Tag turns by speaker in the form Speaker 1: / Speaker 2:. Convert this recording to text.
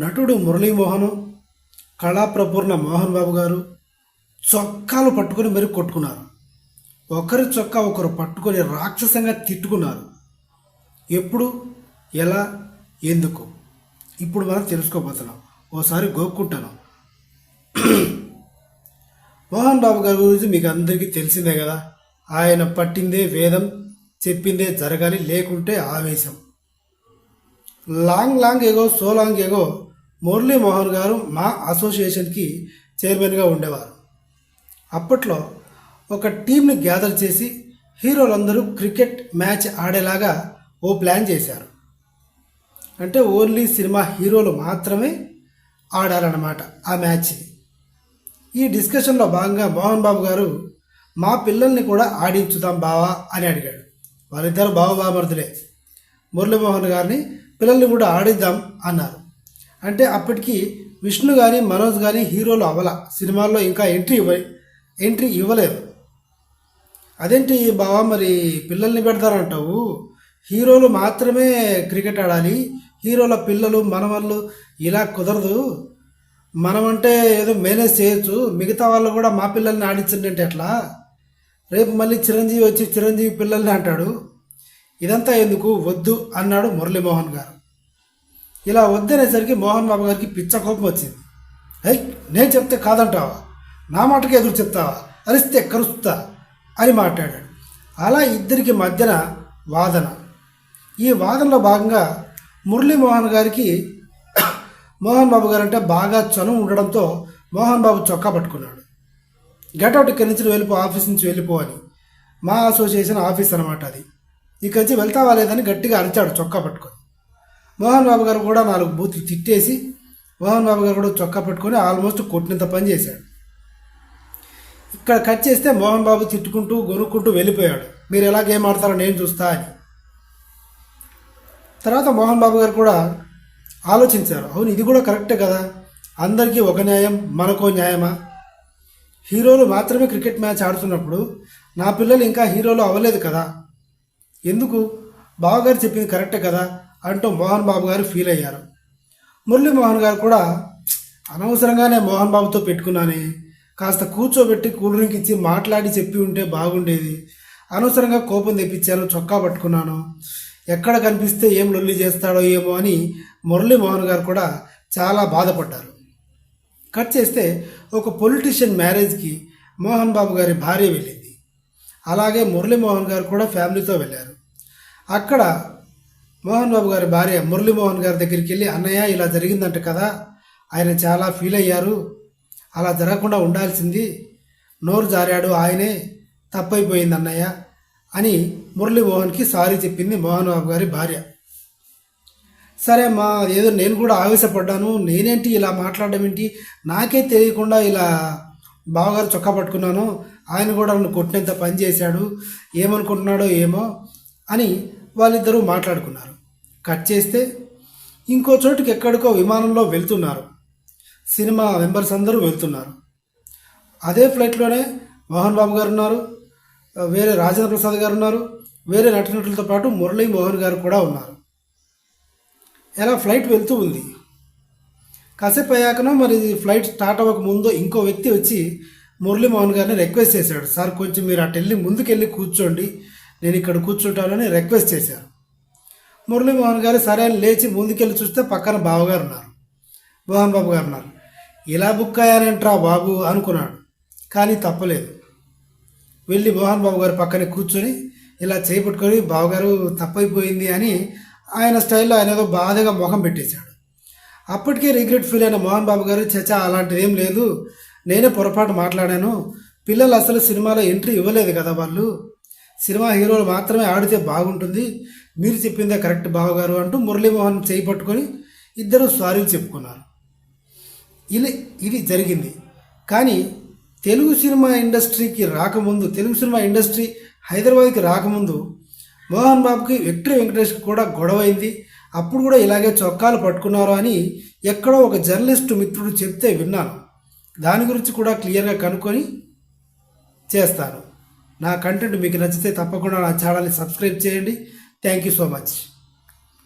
Speaker 1: నటుడు మురళీమోహను కళాప్రపూర్ణ మోహన్ బాబు గారు చొక్కాలు పట్టుకొని మరి కొట్టుకున్నారు. ఒకరి చొక్కా ఒకరు పట్టుకొని రాక్షసంగా తిట్టుకున్నారు. ఎప్పుడు ఎలా ఎందుకు? ఇప్పుడు మనం తెలుసుకోబోతున్నాం. ఓసారి గోక్కుంటాను. మోహన్ బాబు గారి గురించి మీకు అందరికీ తెలిసిందే కదా? ఆయన పట్టిందే వేదం చెప్పిందే జరగాలి లేకుంటే ఆవేశం. Long long ago so long ago Murali Mohan garu మా అసోసియేషన్కి చైర్మన్గా ఉండేవారు. అప్పట్లో ఒక టీంని గ్యాదర్ చేసి హీరోలందరూ క్రికెట్ మ్యాచ్ ఆడేలాగా ఓ ప్లాన్ చేశారు. అంటే ఓన్లీ సినిమా హీరోలు మాత్రమే ఆడాలన్నమాట ఆ మ్యాచ్. ఈ డిస్కషన్లో భాగంగా మోహన్ బాబు గారు మా పిల్లల్ని కూడా ఆడించుదాం బావా అని అడిగాడు. వాళ్ళిద్దరు బావ బామర్దులే. మురళీమోహన్ గారిని పిల్లల్ని కూడా ఆడిద్దాం అన్నారు. అంటే అప్పటికి విష్ణు కానీ మనోజ్ కానీ హీరోలు అవ్వల. సినిమాల్లో ఇంకా ఎంట్రీ ఇవ్వ ఎంట్రీ ఇవ్వలేదు. అదేంటి బావా మరి పిల్లల్ని పెడతారంటావు? హీరోలు మాత్రమే క్రికెట్ ఆడాలి. హీరోల పిల్లలు మనవాళ్ళు ఇలా కుదరదు. మనమంటే ఏదో మేనేజ్ చేయొచ్చు. మిగతా వాళ్ళు కూడా మా పిల్లల్ని ఆడించండి అంటే ఎట్లా? రేపు మళ్ళీ చిరంజీవి వచ్చి చిరంజీవి పిల్లల్ని అంటాడు. ఇదంతా ఎందుకు? వద్దు అన్నాడు మురళీమోహన్ గారు. ఇలా వద్దనేసరికి మోహన్ బాబు గారికి పిచ్చ కోపం వచ్చింది. హై నేను చెప్తే కాదంటావా? నా మాటకి ఎదురు చెప్తావా? అరిస్తే కరుస్తా అని మాట్లాడాడు. అలా ఇద్దరికి మధ్యన వాదన. ఈ వాదనలో భాగంగా మురళీమోహన్ గారికి మోహన్ బాబు గారు అంటే బాగా చనువు ఉండడంతో మోహన్ బాబు చొక్కా పట్టుకున్నాడు. గెటౌట్ ఇక్కడి నుంచి వెళ్ళిపో ఆఫీస్ నుంచి వెళ్ళిపో అని. మా అసోసియేషన్ ఆఫీస్ అనమాట అది. ఇక్కడి నుంచి వెళ్తావా లేదని గట్టిగా అరిచాడు చొక్కా పట్టుకొని. మోహన్ బాబు గారు కూడా నాలుగు బూతులు తిట్టేసి మోహన్ బాబు గారు కూడా చొక్కా పట్టుకొని ఆల్మోస్ట్ కొట్టినంత పని చేశాడు. ఇక్కడ కట్ చేస్తే మోహన్ బాబు తిట్టుకుంటూ గొనుక్కుంటూ వెళ్ళిపోయాడు. మీరు ఎలా గేమ్ ఆడతారో నేను చూస్తా అని. తర్వాత మోహన్ బాబు గారు కూడా ఆలోచించారు. అవును ఇది కూడా కరెక్టే కదా. అందరికీ ఒక న్యాయం మనకో న్యాయమా? హీరోలు మాత్రమే క్రికెట్ మ్యాచ్ ఆడుతున్నప్పుడు నా పిల్లలు ఇంకా హీరోలు అవ్వలేదు కదా. ఎందుకు? బావగారు చెప్పింది కరెక్టే కదా. అంటూ మోహన్ బాబు గారు ఫీల్ అయ్యారు. మురళీ మోహన్ గారు కూడా అనవసరంగానే మోహన్ బాబుతో పెట్టుకున్నానే కాస్త కూర్చోబెట్టి కూల్ డ్రింక్ ఇచ్చి మాట్లాడి చెప్పి ఉంటే బాగుండేది అనవసరంగా కోపం తెప్పించాను చొక్కా పట్టుకున్నాను ఎక్కడ కనిపిస్తే ఏం లొల్లి చేస్తాడో ఏమో అని మురళీ మోహన్ గారు కూడా చాలా బాధపడ్డారు. కట్ చేస్తే ఒక పొలిటీషియన్ మ్యారేజ్కి మోహన్ బాబు గారి భార్య వెళ్ళింది. అలాగే మురళీమోహన్ గారు కూడా ఫ్యామిలీతో వెళ్ళారు. అక్కడ మోహన్ బాబు గారి భార్య మురళీమోహన్ గారి దగ్గరికి వెళ్ళి అన్నయ్య ఇలా జరిగిందంట కదా ఆయన చాలా ఫీల్ అయ్యారు అలా జరగకుండా ఉండాల్సింది నోరు జారాడు ఆయనే తప్పైపోయింది అన్నయ్య అని మురళీమోహన్కి సారీ చెప్పింది మోహన్ బాబు గారి భార్య. సరే మా ఏదో నేను కూడా ఆవేశపడ్డాను నేనేంటి ఇలా మాట్లాడడం ఏంటి? నాకే తెలియకుండా ఇలా బావగారు చొక్కా పట్టుకున్నాను ఆయన కూడా నన్ను కొట్టినంత పని చేశాడు ఏమనుకుంటున్నాడో ఏమో అని వాళ్ళిద్దరూ మాట్లాడుకున్నారు. కట్ చేస్తే ఇంకో చోటుకి ఎక్కడికో విమానంలో వెళ్తున్నారు. సినిమా మెంబర్స్ అందరూ వెళ్తున్నారు. అదే ఫ్లైట్లోనే మోహన్ బాబు గారు ఉన్నారు. వేరే రాజేంద్ర ప్రసాద్ గారు ఉన్నారు. వేరే నటినటులతో పాటు మురళీ మోహన్ గారు కూడా ఉన్నారు. ఎలా ఫ్లైట్ వెళ్తూ ఉంది. కాసేపు అయ్యాకనో మరి ఫ్లైట్ స్టార్ట్ అవ్వక ముందు ఇంకో వ్యక్తి వచ్చి మురళీమోహన్ గారిని రిక్వెస్ట్ చేశాడు. సార్ కొంచెం మీరు అటు వెళ్ళి ముందుకెళ్ళి కూర్చోండి. నేను ఇక్కడ కూర్చుంటానని రిక్వెస్ట్ చేశారు. మురళీమోహన్ గారు సరే అని లేచి ముందుకెళ్ళి చూస్తే పక్కన బావగారు ఉన్నారు. మోహన్ బాబు గారు ఉన్నారు. ఇలా బుక్ అయ్యానంట్రా బాబు? అనుకున్నాడు. కానీ తప్పలేదు. వెళ్ళి మోహన్ బాబు గారు పక్కనే కూర్చొని ఇలా చేపట్టుకొని బావగారు తప్పైపోయింది అని ఆయన స్టైల్లో ఆయన ఏదో బాధగా మొహం పెట్టేశాడు. అప్పటికే రిగ్రెట్ ఫీల్ అయిన మోహన్ బాబు గారు చచా అలాంటిది ఏం లేదు. నేనే పొరపాటు మాట్లాడాను. పిల్లలు అసలు సినిమాలో ఎంట్రీ ఇవ్వలేదు కదా వాళ్ళు. సినిమా హీరోలు మాత్రమే ఆడితే బాగుంటుంది. మీరు చెప్పిందే కరెక్ట్ బావగారు అంటూ మురళీమోహన్ చేయి పట్టుకొని ఇద్దరు సారీలు చెప్పుకున్నారు. ఇది ఇది జరిగింది. కానీ తెలుగు సినిమా ఇండస్ట్రీకి రాకముందు తెలుగు సినిమా ఇండస్ట్రీ హైదరాబాద్కి రాకముందు మోహన్ బాబుకి విక్టరీ వెంకటేష్కి కూడా గొడవైంది. అప్పుడు కూడా ఇలాగే చొక్కాలు పట్టుకున్నారు అని ఎక్కడో ఒక జర్నలిస్టు మిత్రుడు చెప్తే విన్నాను. దాని గురించి కూడా క్లియర్గా కనుక్కొని చేస్తాను. నా కంటెంట్ మీకు నచ్చితే తప్పకుండా నా ఛానల్ని సబ్స్క్రైబ్ చేయండి. Thank you so much